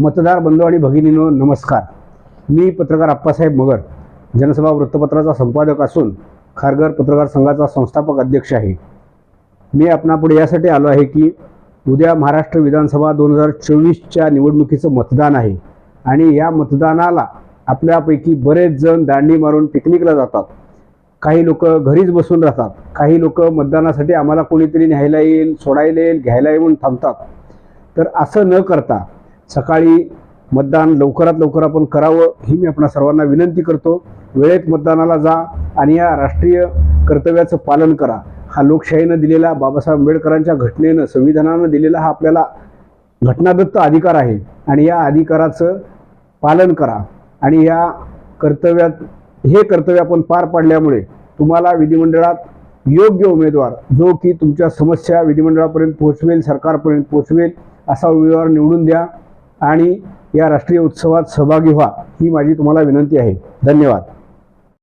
मतदार बंधू आणि भगिनीनो नमस्कार. मी पत्रकार आप्पासाहेब मगर जनसभा वृत्तपत्राचा संपादक असून खारघर पत्रकार संघाचा संस्थापक अध्यक्ष आहे. मी आपणापुढे यासाठी आलो आहे की उद्या महाराष्ट्र विधानसभा दोन हजार चोवीसच्या निवडणुकीचं मतदान आहे आणि या मतदानाला आपल्यापैकी बरेच जण दांडी मारून पिकनिकला जातात. काही लोक घरीच बसून राहतात. काही लोक मतदानासाठी आम्हाला कोणीतरी न्यायला येईल सोडायला येईल घ्यायला येईल म्हणून थांबतात. तर असं न करता सकाळी मतदान लवकरात लवकर आपण करावं ही मी आपणा सर्वांना विनंती करतो. वेळेत मतदानाला जा आणि या राष्ट्रीय कर्तव्याचं पालन करा. हा लोकशाहीनं दिलेला बाबासाहेब आंबेडकरांच्या घटनेनं संविधानानं दिलेला हा आपल्याला घटनादत्त अधिकार आहे. आणि या अधिकाराचं पालन करा. आणि या कर्तव्यात हे कर्तव्य आपण पार पाडल्यामुळे तुम्हाला विधिमंडळात योग्य उमेदवार जो की तुमच्या समस्या विधिमंडळापर्यंत पोहोचवेल सरकारपर्यंत पोहोचवेल असा उमेदवार निवडून द्या. आणि या राष्ट्रीय उत्सवात सहभागी व्हा ही माझी तुम्हाला विनंती आहे. धन्यवाद.